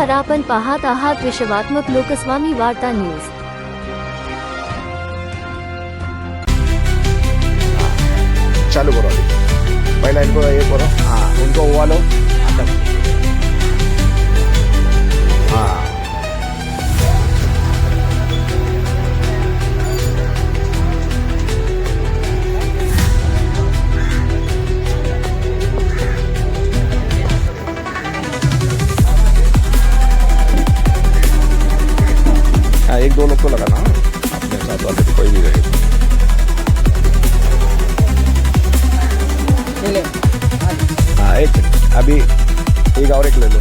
नमस्कार आपण पाहत आहात विश्वात्मक लोकस्वामी वार्ता न्यूज. चालू करो अभी पहला इनको ये करो. हाँ. उनको उबालो आता. हाँ. एक दो लोग को लगाना? अपने साथ वाले को कोई भी रहे हाँ एक अभी एक और एक ले लो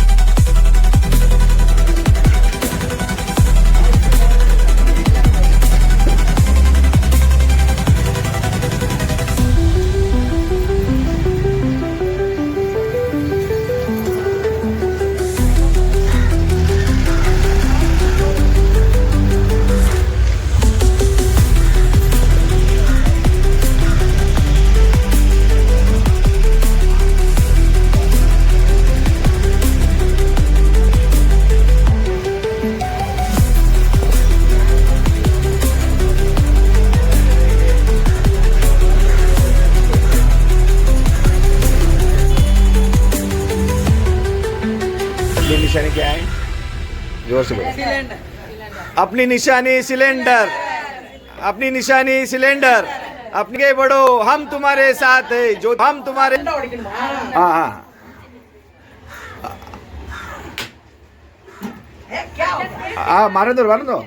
निशानी क्या है? ज़ोर से बोलो। अपनी निशानी सिलेंडर। अपनी निशानी सिलेंडर। अपने बढ़ो हम तुम्हारे साथ है, जो हम तुम्हारे हाँ हाँ। हाँ मारो दो मारो दो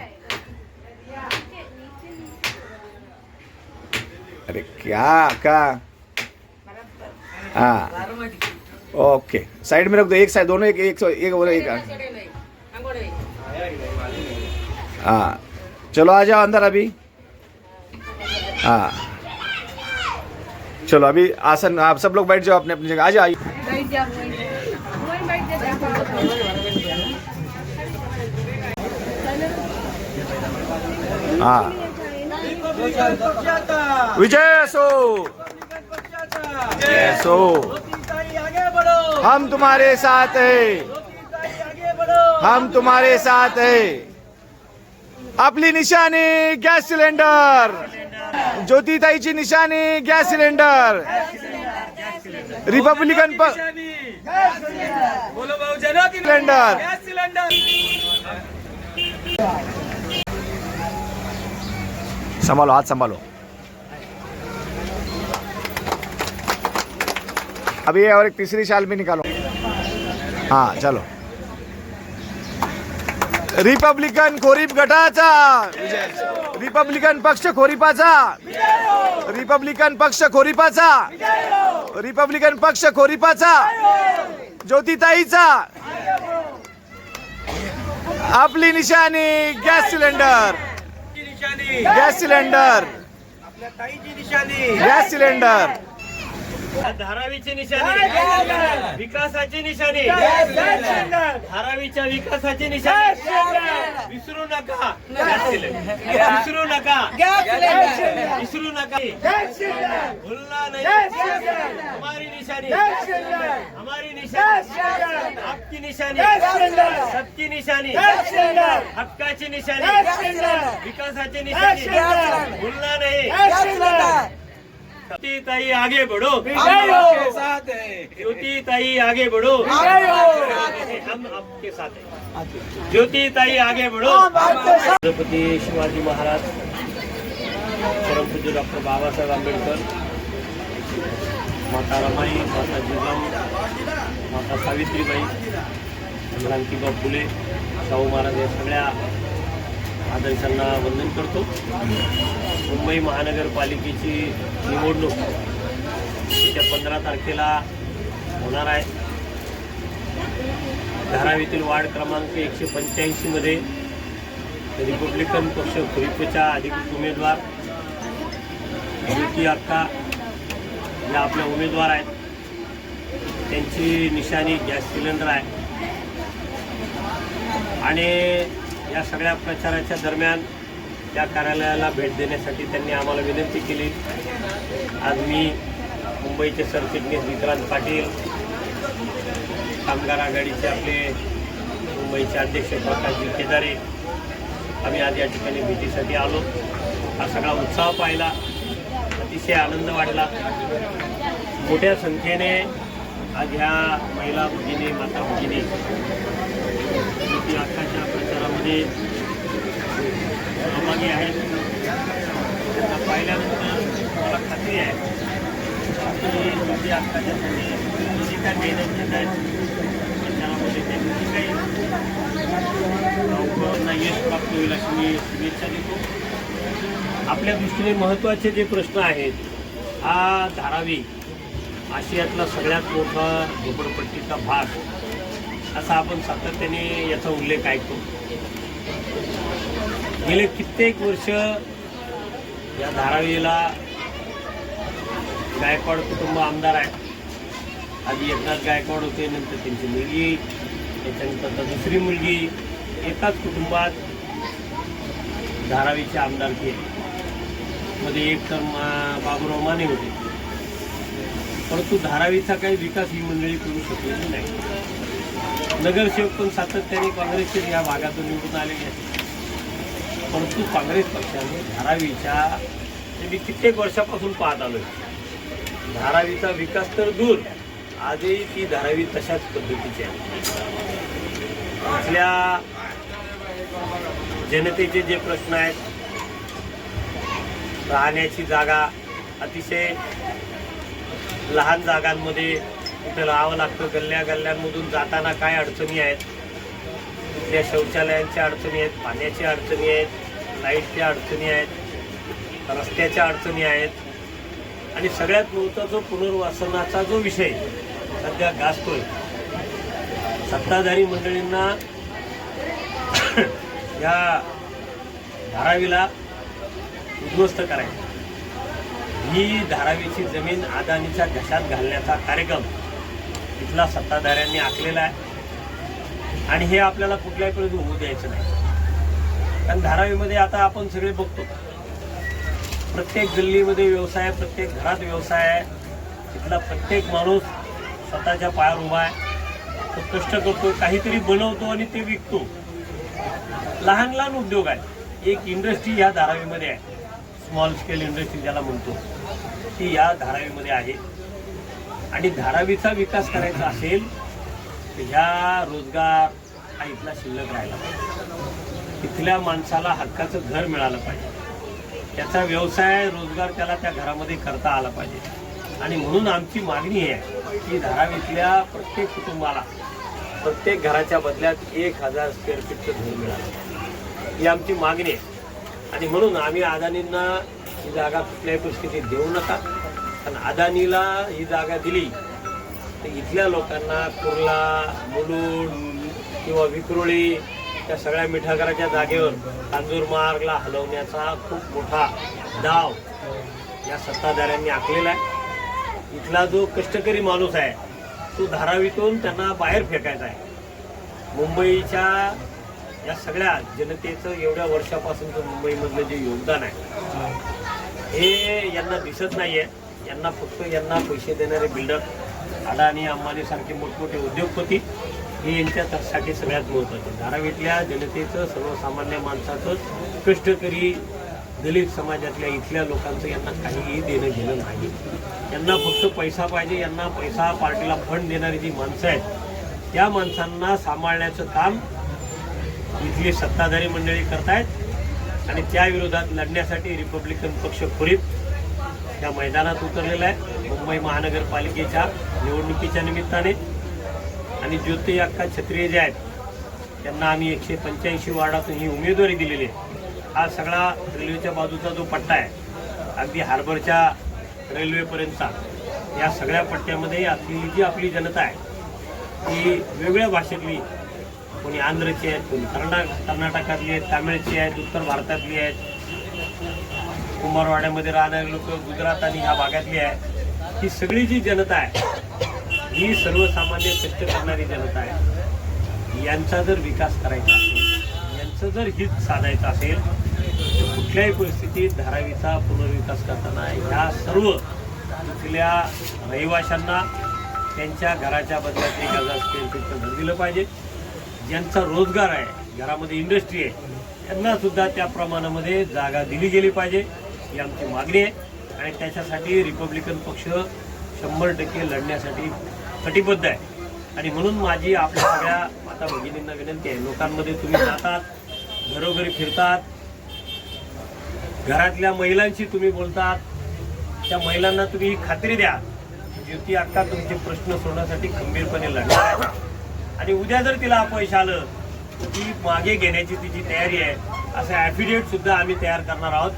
अरे क्या क्या? हाँ। ओके। साइड में रख दो एक साइड दोनों एक एक एक बोलो एक हाँ। चलो आ जाओ अंदर अभी। हाँ। चलो अभी आसन आप सब लोग बैठ जाओ अपने अपनी जगह। आ जाओ हाँ। विजय सो। विजय असो हम तुम्हारे साथ है। हम तुम्हारे साथ है। आपली निशाणी गॅस सिलेंडर। ज्योतिताईची निशाणी गॅस सिलेंडर। रिपब्लिकन प बोलो भाऊ जनो की सिलेंडर। सिलेंडर। संभालो हाथ संभालो। अभी और एक तीसरी शाल भी निकालो। हाँ चलो। रिपब्लिकन खोरीप गटाचा रिपब्लिकन पक्ष खोरीपाचा रिपब्लिकन पक्ष खोरीपाचा रिपब्लिकन पक्ष खोरीपाचा ज्योतिताईचा। आपली निशाणी गॅस सिलेंडर। Gas cylinder. आपल्या ताईची निशाणी। Gas cylinder. धारावीची निशाणी. विकासाची निशाणी. धारावीच्या विकासाची निशाणी. विसरू नका. विसरू नका. विसरू नका. भूलना नहीं. हमारी निशानी हमारी निशानी आपकी निशानी सबकी निशानी हक्काची निशानी विकासाची निशानी भूलना नहीं. ज्योति ताई आगे बढ़ो। ज्योति ताई आगे बढ़ो। हम आपके साथ हैं। ज्योति ताई आगे। बढ़ो। छत्रपती शिवाजी महाराज परमपूज्य डॉक्टर बाबासाहेब आंबेडकर माता रमाई माता जिजाऊ माता सावित्रीबाई क्रांतीबा फुले शाहू महाराज या सगळ्या आदर्शांना वंदन करतो. मुंबई महानगरपालिकेची निवडणूक येत्या पंधरा तारखेला होणार आहे. धारावीतील वार्ड क्रमांक एकशे पंच्याऐंशीमध्ये रिपब्लिकन पक्ष खुरिपच्या अधिकृत उमेदवार युती अक्का या आपल्या उमेदवार आहेत. त्यांची निशाणी गॅस सिलेंडर आहे. आणि या सगळ्या प्रचाराच्या दरम्यान त्या कार्यालयाला भेट देण्यासाठी त्यांनी आम्हाला विनंती केली. आज मी मुंबईचे सरचिटणीस विक्रांत पाटील कामगार आघाडीचे आपले मुंबईचे अध्यक्ष प्रकाशजी केदारे आम्ही आज या ठिकाणी भेटीसाठी आलो. हा सगळा उत्साह पाहिला. अतिशय आनंद वाटला. मोठ्या संख्येने आज ह्या महिला भगिनी माता भगिनी आकाश हक्काच्या सहभागी आहेत त्यांना पाहिल्यानंतर मला खात्री आहे. की म्हणजे युती आत्ताच्या त्यांनी जी काय मेहनत घेत आहेत प्रचारामध्ये त्यांनी जी काही त्यांना यश प्राप्त होईल अशी मी शुभेच्छा देतो. आपल्या दृष्टीने महत्त्वाचे जे प्रश्न आहेत हा धारावी आशियातला सगळ्यात मोठा झोपडपट्टीचा भाग असा आपण सातत्याने याचा उल्लेख ऐकतो. गेले कित्येक वर्ष या धारावीला गायकवाड कुटुंब आमदार आहे आधी एकनाथ गायकवाड होते नंतर त्यांची मुलगी त्याच्यानंतर दुसरी मुलगी एकाच कुटुंबात धारावीचे आमदार केले. मध्ये एक तर मा- बाबूराव माने होते. परंतु धारावीचा काही विकास ही मंडळी करू शकलेली नाही. नगरसेवक पण सातत्याने काँग्रेसचे या भागातून निवडून आलेले आहेत. परंतु काँग्रेस पक्षाने धारावीच्या मी कित्येक वर्षापासून पाहत आलोय. धारावीचा विकास तर दूर आजही ती धारावी तशाच पद्धतीची आहे. आपल्या जनतेचे जे प्रश्न आहेत राहण्याची जागा अतिशय लहान जागांमध्ये तिथं राहावं लागतं. गल्ल्या गल्ल्यांमधून जाताना काय अडचणी आहेत? कुठल्या शौचालयांच्या अडचणी आहेत पाण्याच्या अडचणी आहेत लाईटच्या अडचणी आहेत रस्त्याच्या अडचणी आहेत. आणि सगळ्यात मोठा जो पुनर्वासनाचा जो विषय सध्या गाजतोय सत्ताधारी मंडळींना या धारावीला उद्ध्वस्त करायचं. ही धारावीची जमीन अदानीच्या घशात घालण्याचा कार्यक्रम इथला सत्ताधाऱ्यांनी आखलेला आहे. आणि हे आपल्याला कुठल्याही पर्यंत होऊ द्यायचं नाही. कारण धारावीमध्ये आता आपण सगळे बघतो. प्रत्येक गल्लीमध्ये व्यवसाय आहे प्रत्येक घरात व्यवसाय आहे. इथला प्रत्येक माणूस स्वतःच्या पायावर उभा आहे. तो कष्ट करतो काहीतरी बनवतो आणि ते विकतो. लहान लहान उद्योग आहे एक इंडस्ट्री ह्या धारावीमध्ये आहे. स्मॉल स्केल इंडस्ट्री ज्याला म्हणतो. ती या धारावीमध्ये आहे. आणि धारावीचा विकास करायचा असेल तर ह्या रोजगार हा इथला शिल्लक राहिला. पाहिजे तिथल्या माणसाला हक्काचं घर मिळालं पाहिजे. त्याचा व्यवसाय रोजगार त्याला त्या घरामध्ये करता आला पाहिजे. आणि म्हणून आमची मागणी आहे की धारावीतल्या प्रत्येक कुटुंबाला प्रत्येक घराच्या बदल्यात एक हजार स्क्वेअर फीटचं घर मिळालं. ही आमची मागणी आहे. आणि म्हणून आम्ही अदानींना ही जागा कुठल्याही परिस्थितीत देऊ नका. पण अदानीला ही जागा दिली तर इथल्या लोकांना कुर्ला मुलुंड किंवा विक्रोळी त्या सगळ्या मिठागराच्या जागेवर तांदूर मार्गला हलवण्याचा खूप मोठा डाव या सत्ताधाऱ्यांनी आखलेला आहे. इथला जो कष्टकरी माणूस आहे तो धारावीतून त्यांना बाहेर फेकायचा आहे. मुंबईच्या या सगळ्या जनतेचं एवढ्या वर्षापासूनचं मुंबईमधलं जे योगदान आहे हे यांना दिसत नाही आहे यांना फक्त यांना पैसे देणारे बिल्डर अडाणी अंबानी सारखे मोठमोठे उद्योगपती हे यांच्यासाठी सगळ्यात महत्त्वाचं धारावीतल्या जनतेचं सर्वसामान्य माणसाचं कष्टकरी दलित समाजातल्या इथल्या लोकांचं यांना काहीही देणं घेणं नाही. यांना फक्त पैसा पाहिजे यांना पैसा पार्टीला फंड देणारी जी माणसं आहेत त्या माणसांना सांभाळण्याचं काम इथली सत्ताधारी मंडळी करतायत आणि त्या विरोधात लढण्यासाठी रिपब्लिकन पक्ष खुरीत या मैदानात उतरलेला आहे. मुंबई महानगरपालिकेच्या निवडणुकीच्या निमित्ताने आणि ज्योती अक्का छत्रिय जे आहेत त्यांना आम्ही एकशे पंच्याऐंशी वार्डातून ही उमेदवारी दिलेली आहे. हा सगळा रेल्वेच्या बाजूचा जो पट्टा आहे अगदी हार्बरच्या रेल्वेपर्यंतचा या सगळ्या पट्ट्यामध्ये आपली जी आपली जनता आहे ती वेगळ्या भाषेतली कोणी आंध्रची आहेत कोणी कर्ना कर्नाटकातली आहेत तामिळची आहेत उत्तर भारतातली आहेत. कुंभारवाड्यामध्ये राहणारे लोक गुजरात आणि ह्या भागातली आहे ही सगळी जी जनता आहे ही सर्वसामान्य कष्ट करणारी जनता आहे. यांचा जर विकास करायचा असेल यांचं जर हित साधायचं असेल तर कुठल्याही परिस्थितीत धारावीचा पुनर्विकास करताना ह्या सर्व तिथल्या रहिवाशांना त्यांच्या घराच्या बदल्यात एक हजार असतील फीटचं घर दिलं पाहिजे. ज्यांचा रोजगार आहे घरामध्ये इंडस्ट्री आहे त्यांनासुद्धा त्या प्रमाणामध्ये जागा दिली गेली पाहिजे ही आमची मागणी आहे. आणि त्याच्यासाठी रिपब्लिकन पक्ष शंभर टक्के लढण्यासाठी कटिबद्ध आहे. आणि म्हणून माझी आपल्या सगळ्या माता भगिनींना विनंती आहे. लोकांमध्ये तुम्ही जातात घरोघरी फिरतात घरातल्या महिलांशी तुम्ही बोलतात त्या महिलांना तुम्ही ही खात्री द्या. ज्योती अक्का तुमचे प्रश्न सोडण्यासाठी खंबीरपणे लढणार आहे. आणि उद्या जर तिला अपयश आलं तर ती मागे घेण्याची तिची तयारी आहे. असं ॲफिडेविट सुद्धा आम्ही तयार करणार आहोत.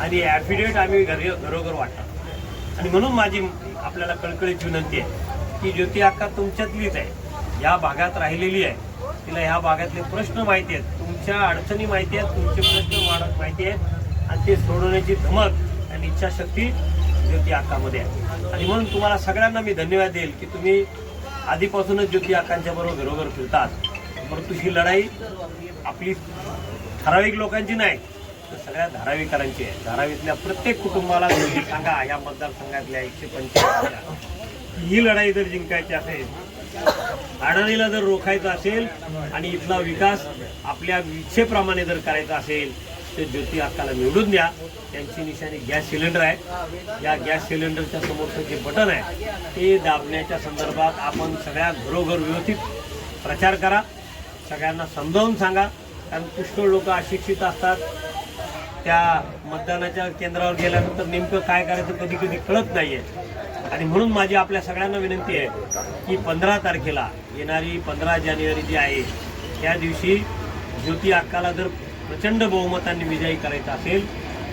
आणि ॲफिडेविट आम्ही घरी घरोघर वाटणार आणि म्हणून माझी आपल्याला कळकळीची विनंती आहे. ती ज्योती अक्का तुमच्यातलीच आहे. या भागात राहिलेली आहे. तिला ह्या भागातले प्रश्न माहिती आहेत. तुमच्या अडचणी माहिती आहेत. तुमचे प्रश्न वाढत माहिती आहेत. आणि ते सोडवण्याची धमक आणि इच्छाशक्ती ज्योती अक्कामध्ये आहे. आणि म्हणून तुम्हाला सगळ्यांना मी धन्यवाद देईल की तुम्ही आधीपासूनच ज्योती अक्कांच्या बरोबर घरोघर फिरतात. परंतु ही लढाई आपली ठराविक लोकांची नाही तर सगळ्या धारावीकरांची आहे. धारावीतल्या प्रत्येक कुटुंबाला तुम्ही सांगा या मतदारसंघातल्या एकशे पंचवीस ही लढाई जर जिंकायची असेल अडाणीला जर रोखायचं असेल आणि इथला विकास आपल्या इच्छेप्रमाणे जर करायचा असेल तर ज्योती अक्काला निवडून द्या. त्यांची निशाणी गॅस सिलेंडर आहे. या गॅस सिलेंडरच्या समोरचं जे बटन आहे ते दाबण्याच्या संदर्भात आपण सगळ्या घरोघर व्यवस्थित प्रचार करा. सगळ्यांना समजावून सांगा. कारण पुष्कळ लोक अशिक्षित असतात. त्या मतदानाच्या केंद्रावर गेल्यानंतर नेमकं काय करायचं कधी कधी कळत नाही आहे आणि म्हणून माझी आपल्या सगळ्यांना विनंती आहे की पंधरा तारखेला येणारी पंधरा जानेवारी जी आहे त्या दिवशी ज्योती अक्काला जर प्रचंड बहुमतांनी विजयी करायचं असेल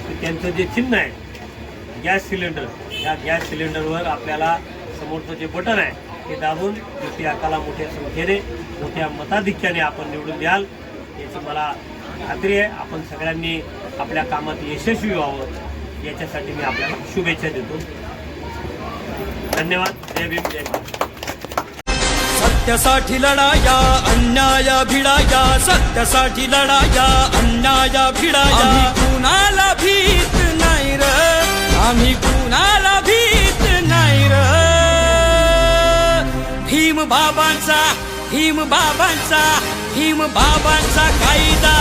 तर त्यांचं जे चिन्ह आहे गॅस सिलेंडर या गॅस सिलेंडरवर आपल्याला समोरचं जे बटन आहे ते दाबून ज्योती अक्काला मोठ्या संख्येने मोठ्या मताधिक्याने आपण निवडून द्याल. याची मला खात्री आहे. आपण सगळ्यांनी आपल्या कामात यशस्वी व्हावं. याच्यासाठी मी आपल्याला शुभेच्छा देतो. धन्यवाद. जय भीम जय भारत सत्यासाठी लढाया अन्याय भिडाया सत्यासाठी लढाया अन्याय भिडाया. कुणाला भीत नाही र? आम्ही कुणाला भीत नाही र? भीम बाबांचा भीम बाबांचा भीम बाबांचा कायदा